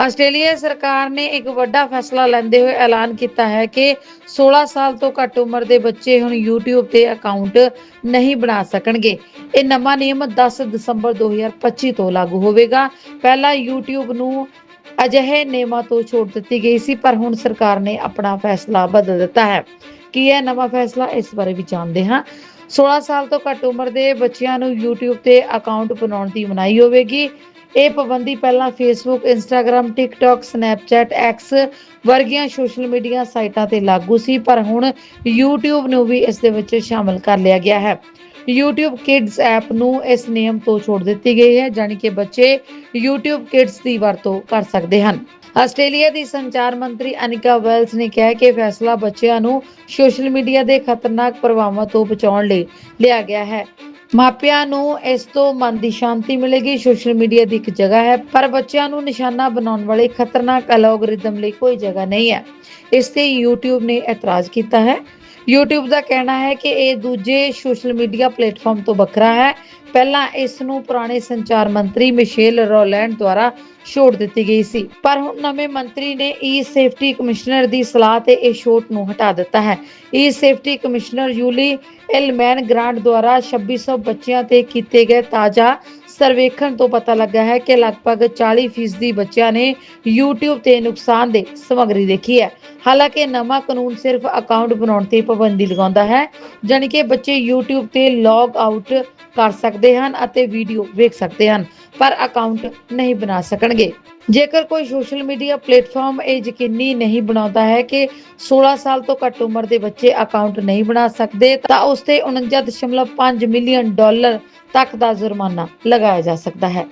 Australia ਸਰਕਾਰ ਨੇ ਇੱਕ ਵੱਡਾ ਫੈਸਲਾ ਲੈਂਦੇ ਹੋਏ ਐਲਾਨ ਕੀਤਾ ਹੈ ਕਿ 16 ਸਾਲ ਤੋਂ ਘੱਟ ਉਮਰ ਦੇ ਬੱਚੇ ਹੁਣ YouTube ਤੇ ਅਕਾਊਂਟ ਨਹੀਂ ਬਣਾ ਸਕਣਗੇ। ਇਹ ਨਵਾਂ ਨਿਯਮ 10 ਦਸੰਬਰ 2025 ਤੋਂ ਲਾਗੂ ਹੋਵੇਗਾ। ਪਹਿਲਾਂ YouTube ਨੂੰ ਅਜਿਹੇ ਨਿਯਮਾਂ ਤੋਂ ਛੋਟ ਦਿੱਤੀ ਗਈ ਸੀ, ਪਰ ਹੁਣ ਸਰਕਾਰ ਨੇ ਆਪਣਾ ਫੈਸਲਾ ਬਦਲ ਦਿੱਤਾ ਹੈ। ਕੀ ਹੈ ਨਵਾਂ ਫੈਸਲਾ? ਇਸ ਬਾਰੇ ਵੀ ਜਾਣਦੇ ਹਾਂ। 16 ਸਾਲ ਤੋਂ ਘੱਟ ਉਮਰ ਦੇ ਬੱਚਿਆਂ ਨੂੰ YouTube ਤੇ ਅਕਾਊਂਟ ਬਣਾਉਣ ਦੀ ਮਨਾਹੀ ਹੋਵੇਗੀ। ਇਹ ਪਾਬੰਦੀ ਪਹਿਲਾਂ Facebook, Instagram, TikTok, Snapchat, X ਵਰਗੀਆਂ ਸੋਸ਼ਲ ਮੀਡੀਆ ਸਾਈਟਾਂ ਤੇ ਲਾਗੂ ਸੀ ਪਰ ਹੁਣ YouTube ਨੂੰ ਵੀ ਇਸ ਦੇ ਵਿੱਚ ਸ਼ਾਮਲ ਕਰ ਲਿਆ ਗਿਆ ਹੈ। YouTube Kids ਐਪ ਨੂੰ ਇਸ ਨਿਯਮ ਤੋਂ ਛੋੜ ਦਿੱਤੀ ਗਈ ਹੈ ਜਾਣੀ ਕਿ ਬੱਚੇ YouTube Kids ਦੀ ਵਰਤੋਂ ਕਰ ਸਕਦੇ ਹਨ। ਆਸਟ੍ਰੇਲੀਆ ਦੀ ਸੰਚਾਰ ਮੰਤਰੀ ਅਨਿਕਾ ਵੈਲਸ ਨੇ ਕਿਹਾ ਕਿ ਇਹ ਫੈਸਲਾ ਬੱਚਿਆਂ ਨੂੰ ਸੋਸ਼ਲ ਮੀਡੀਆ ਦੇ ਖਤਰਨਾਕ ਪ੍ਰਭਾਵਾਂ ਤੋਂ ਬਚਾਉਣ ਲਈ ਲਿਆ ਗਿਆ ਹੈ। ਮਾਪਿਆਂ ਨੂੰ ਇਸ ਤੋਂ ਮਨ ਦੀ ਸ਼ਾਂਤੀ ਮਿਲੇਗੀ। ਸੋਸ਼ਲ ਮੀਡੀਆ ਦੀ ਇੱਕ ਜਗ੍ਹਾ ਹੈ, ਪਰ ਬੱਚਿਆਂ ਨੂੰ ਨਿਸ਼ਾਨਾ ਬਣਾਉਣ ਵਾਲੇ ਖਤਰਨਾਕ ਐਲਗੋਰਿਦਮ ਲਈ ਕੋਈ ਜਗ੍ਹਾ ਨਹੀਂ ਹੈ। ਇਸ ਤੇ YouTube ਨੇ ਇਤਰਾਜ਼ ਕੀਤਾ ਹੈ। YouTube ਦਾ ਕਹਿਣਾ ਹੈ ਕਿ ਇਹ ਦੂਜੇ ਸੋਸ਼ਲ ਮੀਡੀਆ ਪਲੇਟਫਾਰਮ ਤੋਂ ਵੱਖਰਾ ਹੈ। ਪਹਿਲਾਂ ਇਸ ਨੂੰ ਪੁਰਾਣੇ ਸੰਚਾਰ ਮੰਤਰੀ ਮਿਸ਼ੇਲ ਰੋਲੈਂਡ ਦੁਆਰਾ ਛੋਟ ਦਿੱਤੀ ਗਈ ਸੀ। ਪਰ ਹੁਣ ਨਵੇਂ ਮੰਤਰੀ ਨੇ ਈ ਸੇਫਟੀ ਕਮਿਸ਼ਨਰ ਦੀ ਸਲਾਹ ਤੇ ਇਹ ਛੋਟ ਨੂੰ ਹਟਾ ਦਿੱਤਾ ਹੈ। E safety commissioner Julie Inman Grant ਦੁਆਰਾ 2600 ਬੱਚਿਆਂ ਤੇ ਕੀਤੇ ਗਏ ਤਾਜ਼ਾ ਸਰਵੇਖਣ ਤੋਂ ਪਤਾ ਲੱਗਾ ਹੈ ਕਿ ਲਗਭਗ 40% ਬੱਚਿਆਂ ਨੇ YouTube ਤੇ ਨੁਕਸਾਨਦੇਹ ਸਮੱਗਰੀ ਦੇਖੀ ਹੈ। ਹਾਲਾਂਕਿ ਨਵਾਂ ਕਾਨੂੰਨ ਸਿਰਫ ਅਕਾਊਂਟ ਬਣਾਉਣ ਤੇ ਪਾਬੰਦੀ ਲਗਾਉਂਦਾ ਹੈ, ਜਾਣੀ ਕਿ ਬੱਚੇ YouTube ਤੇ ਲੌਗ ਆਊਟ ਕਰ ਸਕਦੇ ਹਨ ਅਤੇ ਵੀਡੀਓ ਵੇਖ ਸਕਦੇ ਹਨ, ਪਰ ਅਕਾਊਂਟ ਨਹੀਂ ਬਣਾ ਸਕਣਗੇ। ਜੇਕਰ ਕੋਈ ਸੋਸ਼ਲ ਮੀਡੀਆ ਪਲੇਟਫਾਰਮ ਇਹ ਯਕੀਨੀ ਨਹੀਂ ਬਣਾਉਂਦਾ ਹੈ ਕਿ 16 ਸਾਲ ਤੋਂ ਘੱਟ ਉਮਰ ਦੇ ਬੱਚੇ ਅਕਾਊਂਟ ਨਹੀਂ ਬਣਾ ਸਕਦੇ, ਤਾਂ ਉਸ ਤੇ 49.5 ਮਿਲੀਅਨ ਡਾਲਰ ਤੱਕ ਦਾ ਜੁਰਮਾਨਾ ਲਗਾਇਆ ਜਾ ਸਕਦਾ ਹੈ।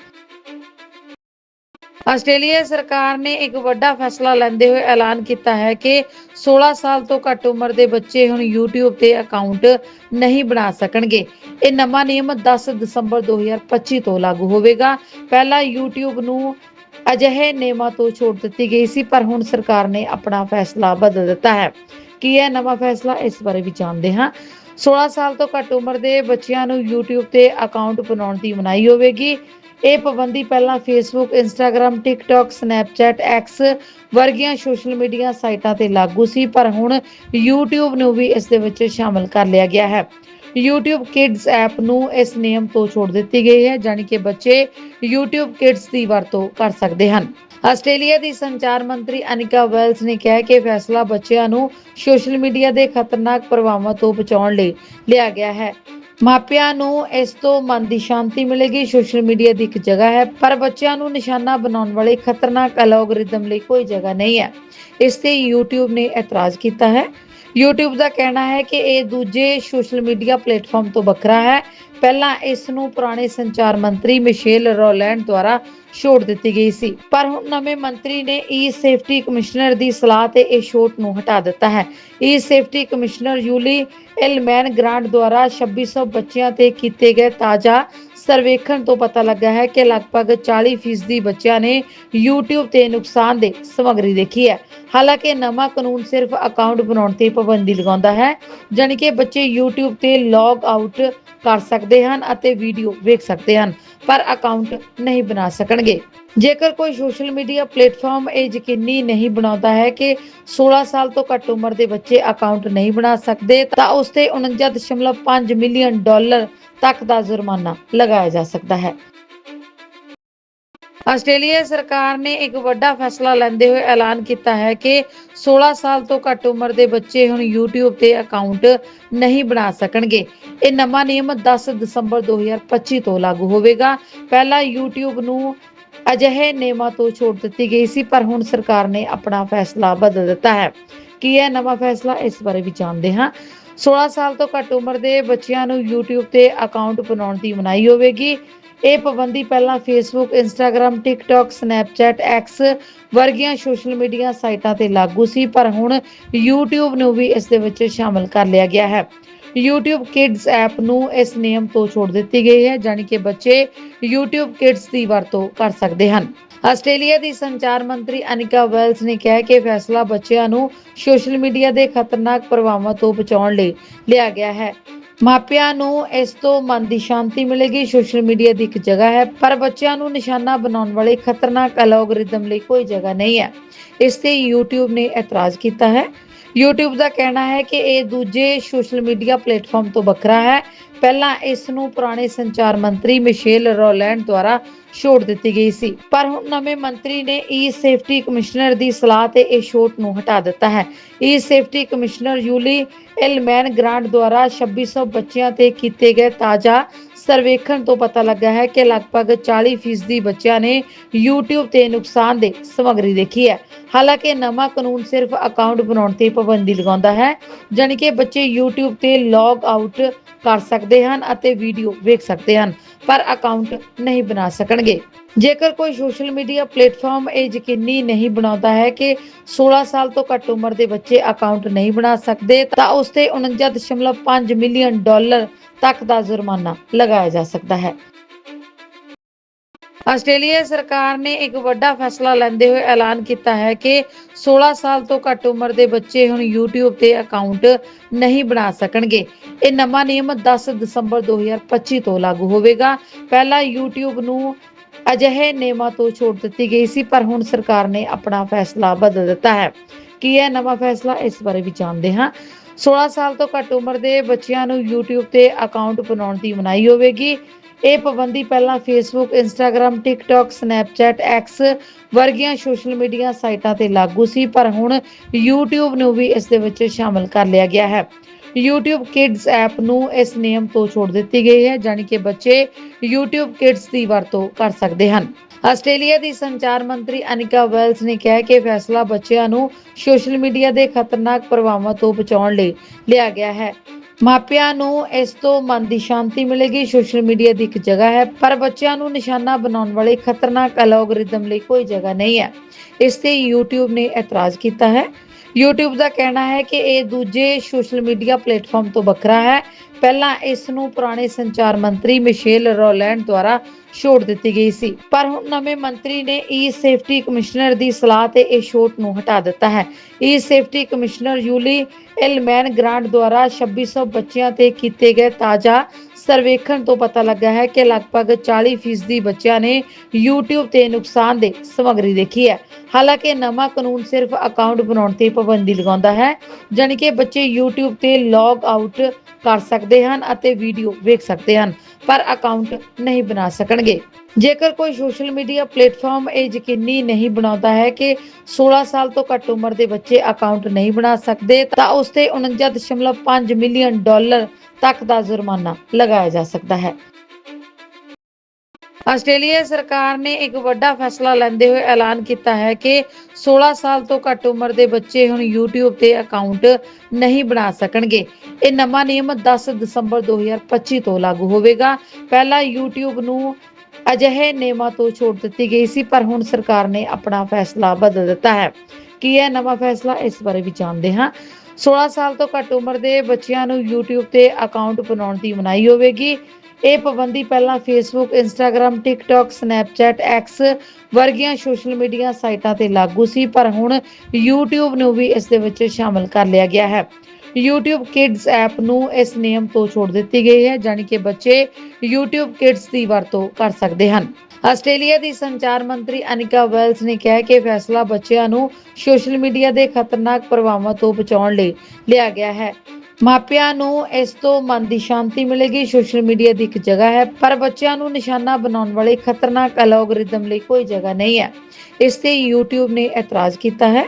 ਆਸਟ੍ਰੇਲੀਆ ਸਰਕਾਰ ਨੇ ਇੱਕ ਵੱਡਾ ਫੈਸਲਾ ਲੈਂਦੇ ਹੋਏ ਐਲਾਨ ਕੀਤਾ ਹੈ ਕਿ 16 ਸਾਲ ਤੋਂ ਘੱਟ ਉਮਰ ਦੇ ਬੱਚੇ ਹੁਣ YouTube ਤੇ ਅਕਾਊਂਟ ਨਹੀਂ ਬਣਾ ਸਕਣਗੇ। ਇਹ ਨਵਾਂ ਨਿਯਮ 10 ਦਸੰਬਰ 2025 ਤੋਂ ਲਾਗੂ ਹੋਵੇਗਾ। ਪਹਿਲਾਂ YouTube ਨੂੰ ਅਜਿਹੇ ਨਿਯਮਾਂ ਤੋਂ ਛੋਟ ਦਿੱਤੀ ਗਈ ਸੀ, ਪਰ ਹੁਣ ਸਰਕਾਰ ਨੇ ਆਪਣਾ ਫੈਸਲਾ ਬਦਲ ਦਿੱਤਾ ਹੈ। ਕੀ ਹੈ ਨਵਾਂ ਫੈਸਲਾ ਇਸ ਬਾਰੇ ਵੀ ਜਾਣਦੇ ਹਾਂ। 16 ਸਾਲ ਤੋਂ ਘੱਟ ਉਮਰ ਦੇ ਬੱਚਿਆਂ ਨੂੰ YouTube ਤੇ ਅਕਾਊਂਟ ਬਣਾਉਣ ਦੀ ਮਨਾਹੀ ਹੋਵੇਗੀ ਇਹ ਪਾਬੰਦੀ ਪਹਿਲਾਂ Facebook, Instagram, TikTok, Snapchat, X ਵਰਗੀਆਂ ਸੋਸ਼ਲ ਮੀਡੀਆ ਸਾਈਟਾਂ ਤੇ ਲਾਗੂ ਸੀ ਪਰ ਹੁਣ YouTube ਨੂੰ ਵੀ ਇਸ ਦੇ ਵਿੱਚ ਸ਼ਾਮਲ ਕਰ ਲਿਆ ਗਿਆ ਹੈ। YouTube Kids ਐਪ ਨੂੰ ਇਸ ਨਿਯਮ ਤੋਂ ਛੋਟ ਦਿੱਤੀ ਗਈ ਹੈ, ਜਾਣੀ ਕਿ ਬੱਚੇ YouTube Kids ਦੀ ਵਰਤੋਂ ਕਰ ਸਕਦੇ ਹਨ। ਆਸਟ੍ਰੇਲੀਆ ਦੀ ਸੰਚਾਰ ਮੰਤਰੀ ਅਨਿਕਾ ਵੈਲਸ ਨੇ ਕਿਹਾ ਕਿ ਫੈਸਲਾ ਬੱਚਿਆਂ ਨੂੰ ਸੋਸ਼ਲ ਮੀਡੀਆ ਦੇ ਖਤਰਨਾਕ ਪ੍ਰਭਾਵਾਂ ਤੋਂ ਬਚਾਉਣ ਲਈ ਲਿਆ ਗਿਆ ਹੈ। ਮਾਪਿਆਂ ਨੂੰ ਇਸ ਤੋਂ ਮਨ ਦੀ ਸ਼ਾਂਤੀ ਮਿਲੇਗੀ, ਸੋਸ਼ਲ ਮੀਡੀਆ ਦੀ ਇੱਕ ਜਗ੍ਹਾ ਹੈ, ਪਰ ਬੱਚਿਆਂ ਨੂੰ ਨਿਸ਼ਾਨਾ ਬਣਾਉਣ ਵਾਲੇ ਖਤਰਨਾਕ ਐਲਗੋਰਿਦਮ ਲਈ ਕੋਈ ਜਗ੍ਹਾ ਨਹੀਂ ਹੈ ਇਸ ਤੇ YouTube ਨੇ ਇਤਰਾਜ਼ ਕੀਤਾ ਹੈ YouTube ਦਾ ਕਹਿਣਾ ਹੈ ਕਿ ਇਹ ਦੂਜੇ ਸੋਸ਼ਲ ਮੀਡੀਆ ਪਲੇਟਫਾਰਮ ਤੋਂ ਵੱਖਰਾ ਹੈ। ਪਹਿਲਾਂ ਇਸ ਨੂੰ ਪੁਰਾਣੇ ਸੰਚਾਰ ਮੰਤਰੀ ਮਿਸ਼ੇਲ ਰੋਲੈਂਡ ਦੁਆਰਾ ਛੋਟ ਦਿੱਤੀ ਗਈ ਸੀ। ਪਰ ਹੁਣ ਨਵੇਂ ਮੰਤਰੀ ਨੇ ਈ ਸੇਫਟੀ ਕਮਿਸ਼ਨਰ ਦੀ ਸਲਾਹ ਤੇ ਇਹ ਛੋਟ ਨੂੰ ਹਟਾ ਦਿੱਤਾ ਹੈ। E safety commissioner Julie Inman Grant ਦੁਆਰਾ 2600 ਬੱਚਿਆਂ ਤੇ ਕੀਤੇ ਗਏ ਤਾਜ਼ਾ ਸਰਵੇਖਣ ਤੋਂ ਪਤਾ ਲੱਗਾ ਹੈ ਕਿ ਲਗਭਗ 40% ਬੱਚਿਆਂ ਨੇ YouTube ਤੇ ਨੁਕਸਾਨਦੇਹ ਸਮੱਗਰੀ ਦੇਖੀ ਹੈ। ਹਾਲਾਂਕਿ ਨਵਾਂ ਕਾਨੂੰਨ ਸਿਰਫ ਅਕਾਊਂਟ ਬਣਾਉਣ ਤੇ ਪਾਬੰਦੀ ਲਗਾਉਂਦਾ ਹੈ, ਜਾਣੀ ਕਿ ਬੱਚੇ YouTube ਤੇ ਲੌਗ ਆਊਟ ਕਰ ਸਕਦੇ ਹਨ ਅਤੇ ਵੀਡੀਓ ਵੇਖ ਸਕਦੇ ਹਨ। ਪਰ ਅਕਾਊਂਟ ਨਹੀਂ ਬਣਾ ਸਕਣਗੇ। ਜੇਕਰ ਕੋਈ ਸੋਸ਼ਲ ਮੀਡੀਆ ਪਲੇਟਫਾਰਮ ਇਹ ਯਕੀਨੀ ਨਹੀਂ ਬਣਾਉਂਦਾ ਹੈ ਕਿ 16 ਸਾਲ ਤੋਂ ਘੱਟ ਉਮਰ ਦੇ ਬੱਚੇ ਅਕਾਊਂਟ ਨਹੀਂ ਬਣਾ ਸਕਦੇ, ਤਾਂ ਉਸ ਤੇ 49.5 ਮਿਲੀਅਨ ਡਾਲਰ ਤੱਕ ਦਾ ਜੁਰਮਾਨਾ ਲਗਾਇਆ ਜਾ ਸਕਦਾ ਹੈ। ਆਸਟ੍ਰੇਲੀਆ ਸਰਕਾਰ ਨੇ ਇੱਕ ਵੱਡਾ ਫੈਸਲਾ ਲੈਂਦੇ ਹੋਏ ਐਲਾਨ ਕੀਤਾ ਹੈ ਕਿ 16 ਸਾਲ ਤੋਂ ਘੱਟ ਉਮਰ ਦੇ ਬੱਚੇ ਹੁਣ YouTube ਤੇ ਅਕਾਊਂਟ ਨਹੀਂ ਬਣਾ ਸਕਣਗੇ। ਇਹ ਨਵਾਂ ਨਿਯਮ 10 ਦਸੰਬਰ 2025 ਤੋਂ ਲਾਗੂ ਹੋਵੇਗਾ। ਪਹਿਲਾਂ YouTube ਨੂੰ ਅਜਿਹੇ ਨਿਯਮਾਂ ਤੋਂ ਛੋਟ ਦਿੱਤੀ ਗਈ ਸੀ, ਪਰ ਹੁਣ ਸਰਕਾਰ ਨੇ ਆਪਣਾ ਫੈਸਲਾ ਬਦਲ ਦਿੱਤਾ ਹੈ। ਕੀ ਹੈ ਨਵਾਂ ਫੈਸਲਾ? ਇਸ ਬਾਰੇ ਵੀ ਜਾਣਦੇ ਹਾਂ। 16 ਸਾਲ ਤੋਂ ਘੱਟ ਉਮਰ ਦੇ ਬੱਚਿਆਂ ਨੂੰ YouTube ਤੇ ਅਕਾਊਂਟ ਬਣਾਉਣ ਦੀ ਮਨਾਹੀ ਹੋਵੇਗੀ। ਇਹ ਪਾਬੰਦੀ ਪਹਿਲਾਂ Facebook, Instagram, TikTok, Snapchat, X ਵਰਗੀਆਂ ਸੋਸ਼ਲ ਮੀਡੀਆ ਸਾਈਟਾਂ ਤੇ ਲਾਗੂ ਸੀ ਪਰ ਹੁਣ YouTube ਨੂੰ ਵੀ ਇਸ ਦੇ ਵਿੱਚ ਸ਼ਾਮਲ ਕਰ ਲਿਆ ਗਿਆ ਹੈ। YouTube Kids ਐਪ ਨੂੰ ਇਸ ਨਿਯਮ ਤੋਂ ਛੋੜ ਦਿੱਤੀ ਗਈ ਹੈ ਜਾਣੀ ਕਿ ਬੱਚੇ YouTube Kids ਦੀ ਵਰਤੋਂ ਕਰ ਸਕਦੇ ਹਨ। ਆਸਟ੍ਰੇਲੀਆ ਦੀ ਸੰਚਾਰ ਮੰਤਰੀ ਅਨਿਕਾ ਵੈਲਸ ਨੇ ਕਿਹਾ ਕਿ ਇਹ ਫੈਸਲਾ ਬੱਚਿਆਂ ਨੂੰ ਸੋਸ਼ਲ ਮੀਡੀਆ ਦੇ ਖਤਰਨਾਕ ਪ੍ਰਭਾਵਾਂ ਤੋਂ ਬਚਾਉਣ ਲਈ ਲਿਆ ਗਿਆ ਹੈ। ਮਾਪਿਆਂ ਨੂੰ ਇਸ ਤੋਂ ਮਨ ਦੀ ਸ਼ਾਂਤੀ ਮਿਲੇਗੀ। ਸੋਸ਼ਲ ਮੀਡੀਆ ਦੀ ਇੱਕ ਜਗ੍ਹਾ ਹੈ, ਪਰ ਬੱਚਿਆਂ ਨੂੰ ਨਿਸ਼ਾਨਾ ਬਣਾਉਣ ਵਾਲੇ ਖਤਰਨਾਕ ਐਲਗੋਰਿਦਮ ਲਈ ਕੋਈ ਜਗ੍ਹਾ ਨਹੀਂ ਹੈ। ਇਸ ਤੇ YouTube ਨੇ ਇਤਰਾਜ਼ ਕੀਤਾ ਹੈ। YouTube ਦਾ ਕਹਿਣਾ ਹੈ ਕਿ ਇਹ ਦੂਜੇ ਸੋਸ਼ਲ ਮੀਡੀਆ ਪਲੇਟਫਾਰਮ ਤੋਂ ਵੱਖਰਾ ਹੈ। ਪਹਿਲਾਂ ਇਸ ਨੂੰ ਪੁਰਾਣੇ ਸੰਚਾਰ ਮੰਤਰੀ ਮਿਸ਼ੇਲ ਰੋਲੈਂਡ ਦੁਆਰਾ ਛੋਟ ਦਿੱਤੀ ਗਈ ਸੀ। ਪਰ ਹੁਣ ਨਵੇਂ ਮੰਤਰੀ ਨੇ ਈ ਸੇਫਟੀ ਕਮਿਸ਼ਨਰ ਦੀ ਸਲਾਹ ਤੇ ਇਹ ਛੋਟ ਨੂੰ ਹਟਾ ਦਿੱਤਾ ਹੈ। E safety commissioner Julie Inman Grant ਦੁਆਰਾ 2600 ਬੱਚਿਆਂ ਤੇ ਕੀਤੇ ਗਏ ਤਾਜ਼ਾ ਸਰਵੇਖਣ ਤੋਂ ਪਤਾ ਲੱਗਾ ਹੈ ਕਿ ਲਗਭਗ 40% ਬੱਚਿਆਂ ਨੇ YouTube ਤੇ ਨੁਕਸਾਨ ਦੇ ਸਮੱਗਰੀ ਦੇਖੀ ਹੈ। ਹਾਲਾਂਕਿ ਨਵਾਂ ਕਾਨੂੰਨ ਸਿਰਫ ਅਕਾਊਂਟ ਬਣਾਉਣ ਤੇ ਪਾਬੰਦੀ ਲਗਾਉਂਦਾ ਹੈ, ਜਾਣੀ ਕਿ ਬੱਚੇ YouTube ਤੇ ਲੌਗ ਆਊਟ ਕਰ ਸਕਦੇ ਹਨ ਅਤੇ ਵੀਡੀਓ ਵੇਖ ਸਕਦੇ ਹਨ, ਪਰ ਅਕਾਊਂਟ ਨਹੀਂ ਬਣਾ ਸਕਣਗੇ। ਜੇਕਰ ਕੋਈ ਸੋਸ਼ਲ ਮੀਡੀਆ ਪਲੇਟਫਾਰਮ ਇਹ ਯਕੀਨੀ ਨਹੀਂ ਬਣਾਉਂਦਾ ਹੈ ਕਿ 16 ਸਾਲ ਤੋਂ ਘੱਟ ਉਮਰ ਦੇ ਬੱਚੇ ਅਕਾਊਂਟ ਨਹੀਂ ਬਣਾ ਸਕਦੇ, ਤਾਂ ਉਸ ਤੇ 49.5 ਮਿਲੀਅਨ ਡਾਲਰ ਤੱਕ ਦਾ ਜੁਰਮਾਨਾ ਲਗਾਇਆ ਜਾ ਸਕਦਾ ਹੈ। ਆਸਟ੍ਰੇਲੀਆ ਸਰਕਾਰ ਨੇ ਇੱਕ ਵੱਡਾ ਫੈਸਲਾ ਲੈਂਦੇ ਹੋਏ ਐਲਾਨ ਕੀਤਾ ਹੈ ਕਿ 16 ਸਾਲ ਤੋਂ ਘੱਟ ਉਮਰ ਦੇ ਬੱਚੇ ਹੁਣ YouTube ਤੇ ਅਕਾਊਂਟ ਨਹੀਂ ਬਣਾ ਸਕਣਗੇ। ਇਹ ਨਵਾਂ ਨਿਯਮ 10 ਦਸੰਬਰ 2025 ਤੋਂ ਲਾਗੂ ਹੋਵੇਗਾ। ਪਹਿਲਾਂ YouTube ਨੂੰ ਅਜਿਹੇ ਨਿਯਮਾਂ ਤੋਂ ਛੋਟ ਦਿੱਤੀ ਗਈ ਸੀ, ਪਰ ਹੁਣ ਸਰਕਾਰ ਨੇ ਆਪਣਾ ਫੈਸਲਾ ਬਦਲ ਦਿੱਤਾ ਹੈ। ਕੀ ਹੈ ਨਵਾਂ ਫੈਸਲਾ? ਇਸ ਬਾਰੇ ਵੀ ਜਾਣਦੇ ਹਾਂ। 16 ਸਾਲ ਤੋਂ ਘੱਟ ਉਮਰ ਦੇ ਬੱਚਿਆਂ ਨੂੰ YouTube ਤੇ ਅਕਾਊਂਟ ਬਣਾਉਣ ਦੀ ਮਨਾਹੀ ਹੋਵੇਗੀ। ਇਹ ਪਾਬੰਦੀ ਪਹਿਲਾਂ Facebook Instagram, TikTok, Snapchat X ਵਰਗੀਆਂ ਸੋਸ਼ਲ ਮੀਡੀਆ ਸਾਈਟਾਂ ਤੇ ਲਾਗੂ ਸੀ ਪਰ ਹੁਣ YouTube ਨੂੰ ਵੀ ਇਸ ਦੇ ਵਿੱਚ ਸ਼ਾਮਲ ਕਰ ਲਿਆ ਗਿਆ ਹੈ। YouTube Kids ਐਪ ਨੂੰ ਇਸ ਨਿਯਮ ਤੋਂ ਛੋੜ ਦਿੱਤੀ ਗਈ ਹੈ ਜਾਣੀ ਕਿ ਬੱਚੇ YouTube Kids ਦੀ ਵਰਤੋਂ ਕਰ ਸਕਦੇ ਹਨ। ਆਸਟ੍ਰੇਲੀਆ ਦੀ ਸੰਚਾਰ ਮੰਤਰੀ ਅਨਿਕਾ ਵੈਲਸ ਨੇ ਕਿਹਾ ਕਿ ਇਹ ਫੈਸਲਾ ਬੱਚਿਆਂ ਨੂੰ ਸੋਸ਼ਲ ਮੀਡੀਆ ਦੇ ਖਤਰਨਾਕ ਪ੍ਰਭਾਵਾਂ ਤੋਂ ਬਚਾਉਣ ਲਈ ਲਿਆ ਗਿਆ ਹੈ। ਮਾਪਿਆਂ ਨੂੰ ਇਸ ਤੋਂ ਮਨ ਦੀ ਸ਼ਾਂਤੀ ਮਿਲੇਗੀ। ਸੋਸ਼ਲ ਮੀਡੀਆ ਦੀ ਇੱਕ ਜਗ੍ਹਾ ਹੈ, ਪਰ ਬੱਚਿਆਂ ਨੂੰ ਨਿਸ਼ਾਨਾ ਬਣਾਉਣ ਵਾਲੇ ਖਤਰਨਾਕ ਐਲਗੋਰਿਦਮ ਲਈ ਕੋਈ ਜਗ੍ਹਾ ਨਹੀਂ ਹੈ। ਇਸ ਤੇ YouTube ਨੇ ਇਤਰਾਜ਼ ਕੀਤਾ ਹੈ। YouTube ਦਾ ਕਹਿਣਾ ਹੈ ਕਿ ਇਹ ਦੂਜੇ ਸੋਸ਼ਲ ਮੀਡੀਆ ਪਲੇਟਫਾਰਮ ਤੋਂ ਵੱਖਰਾ ਹੈ। ਪਹਿਲਾਂ ਇਸ ਨੂੰ ਪੁਰਾਣੇ ਸੰਚਾਰ ਮੰਤਰੀ ਮਿਸ਼ੇਲ ਰੋਲੈਂਡ ਦੁਆਰਾ ਛੋਟ ਦਿੱਤੀ ਗਈ ਸੀ। ਪਰ ਹੁਣ ਨਵੇਂ ਮੰਤਰੀ ਨੇ ਈ ਸੇਫਟੀ ਕਮਿਸ਼ਨਰ ਦੀ ਸਲਾਹ ਤੇ ਇਹ ਛੋਟ ਨੂੰ ਹਟਾ ਦਿੱਤਾ ਹੈ। E safety commissioner Julie Inman Grant ਦੁਆਰਾ 2600 ਬੱਚਿਆਂ ਤੇ ਕੀਤੇ ਗਏ ਤਾਜ਼ਾ ਸਰਵੇਖਣ ਤੋਂ ਪਤਾ ਲੱਗਾ ਹੈ ਕਿ ਲਗਭਗ 40% ਬੱਚਿਆਂ ਨੇ YouTube ਤੇ ਨੁਕਸਾਨਦੇਹ ਸਮੱਗਰੀ ਦੇਖੀ ਹੈ। ਹਾਲਾਂਕਿ ਨਵਾਂ ਕਾਨੂੰਨ ਸਿਰਫ ਅਕਾਊਂਟ ਬਣਾਉਣ ਤੇ ਪਾਬੰਦੀ ਲਗਾਉਂਦਾ ਹੈ, ਜਾਣੀ ਕਿ ਬੱਚੇ YouTube ਤੇ ਲੌਗ ਆਊਟ ਕਰ ਸਕਦੇ ਹਨ ਅਤੇ ਵੀਡੀਓ ਵੇਖ ਸਕਦੇ ਹਨ, ਪਰ ਅਕਾਊਂਟ ਨਹੀਂ ਬਣਾ ਸਕਣਗੇ। ਜੇਕਰ ਕੋਈ ਸੋਸ਼ਲ ਮੀਡੀਆ ਪਲੇਟਫਾਰਮ ਇਹ ਯਕੀਨੀ ਨਹੀਂ ਬਣਾਉਂਦਾ ਹੈ ਕਿ 16 ਸਾਲ ਤੋਂ ਘੱਟ ਉਮਰ ਦੇ ਬੱਚੇ ਅਕਾਊਂਟ ਨਹੀਂ ਬਣਾ ਸਕਦੇ, ਤਾਂ ਉਸ ਤੇ 49.5 ਮਿਲੀਅਨ ਡਾਲਰ ਤੱਕ ਦਾ ਜੁਰਮਾਨਾ ਲਗਾਇਆ ਜਾ ਸਕਦਾ ਹੈ। ਆਸਟ੍ਰੇਲੀਆ ਸਰਕਾਰ ਨੇ ਇੱਕ ਵੱਡਾ ਫੈਸਲਾ ਲੈਂਦੇ ਹੋਏ ਐਲਾਨ ਕੀਤਾ ਹੈ ਕਿ 16 ਸਾਲ ਤੋਂ ਘੱਟ ਉਮਰ ਦੇ ਬੱਚੇ ਹੁਣ YouTube ਤੇ ਅਕਾਊਂਟ ਨਹੀਂ ਬਣਾ ਸਕਣਗੇ। ਇਹ ਨਵਾਂ ਨਿਯਮ 10 ਦਸੰਬਰ 2025 ਤੋਂ ਲਾਗੂ ਹੋਵੇਗਾ। ਪਹਿਲਾਂ YouTube ਨੂੰ ਅਜਿਹੇ ਨਿਯਮਾਂ ਤੋਂ ਛੋਟ ਦਿੱਤੀ ਗਈ ਸੀ ਪਰ ਹੁਣ ਸਰਕਾਰ ਨੇ ਆਪਣਾ ਫੈਸਲਾ ਬਦਲ ਦਿੱਤਾ ਹੈ। ਕੀ ਹੈ ਨਵਾਂ ਫੈਸਲਾ? ਇਸ ਬਾਰੇ ਵੀ ਜਾਣਦੇ ਹਾਂ। 16 ਸਾਲ ਤੋਂ ਘੱਟ ਉਮਰ ਦੇ ਬੱਚਿਆਂ ਨੂੰ YouTube ਤੇ ਅਕਾਊਂਟ ਬਣਾਉਣ ਦੀ ਮਨਾਹੀ ਹੋਵੇਗੀ। ਇਹ ਪਾਬੰਦੀ ਪਹਿਲਾਂ Facebook, Instagram, TikTok, Snapchat, X ਵਰਗੀਆਂ ਸੋਸ਼ਲ ਮੀਡੀਆ ਸਾਈਟਾਂ ਤੇ ਲਾਗੂ ਸੀ ਪਰ ਹੁਣ YouTube ਨੂੰ ਵੀ ਇਸ ਦੇ ਵਿੱਚ ਸ਼ਾਮਲ ਕਰ ਲਿਆ ਗਿਆ ਹੈ। YouTube Kids ਐਪ ਨੂੰ ਇਸ ਨਿਯਮ ਤੋਂ ਛੋੜ ਦਿੱਤੀ ਗਈ ਹੈ, ਜਾਣੀ ਕਿ ਬੱਚੇ YouTube Kids ਦੀ ਵਰਤੋਂ ਕਰ ਸਕਦੇ ਹਨ। ਆਸਟ੍ਰੇਲੀਆ ਦੀ ਸੰਚਾਰ ਮੰਤਰੀ ਅਨਿਕਾ ਵੈਲਸ ਨੇ ਕਿਹਾ ਕਿ ਫੈਸਲਾ ਬੱਚਿਆਂ ਨੂੰ ਸੋਸ਼ਲ ਮੀਡੀਆ ਦੇ ਖਤਰਨਾਕ ਪ੍ਰਭਾਵਾਂ ਤੋਂ ਬਚਾਉਣ ਲਈ ਲਿਆ ਗਿਆ ਹੈ। ਮਾਪਿਆਂ ਨੂੰ ਇਸ ਤੋਂ ਮਨ ਦੀ ਸ਼ਾਂਤੀ ਮਿਲੇਗੀ, ਸੋਸ਼ਲ ਮੀਡੀਆ ਦੀ ਇੱਕ ਜਗ੍ਹਾ ਹੈ, ਪਰ ਬੱਚਿਆਂ ਨੂੰ ਨਿਸ਼ਾਨਾ ਬਣਾਉਣ ਵਾਲੇ ਖਤਰਨਾਕ ਐਲਗੋਰਿਦਮ ਲਈ ਕੋਈ ਜਗ੍ਹਾ ਨਹੀਂ ਹੈ। ਇਸ ਤੇ YouTube ਨੇ ਇਤਰਾਜ਼ ਕੀਤਾ ਹੈ।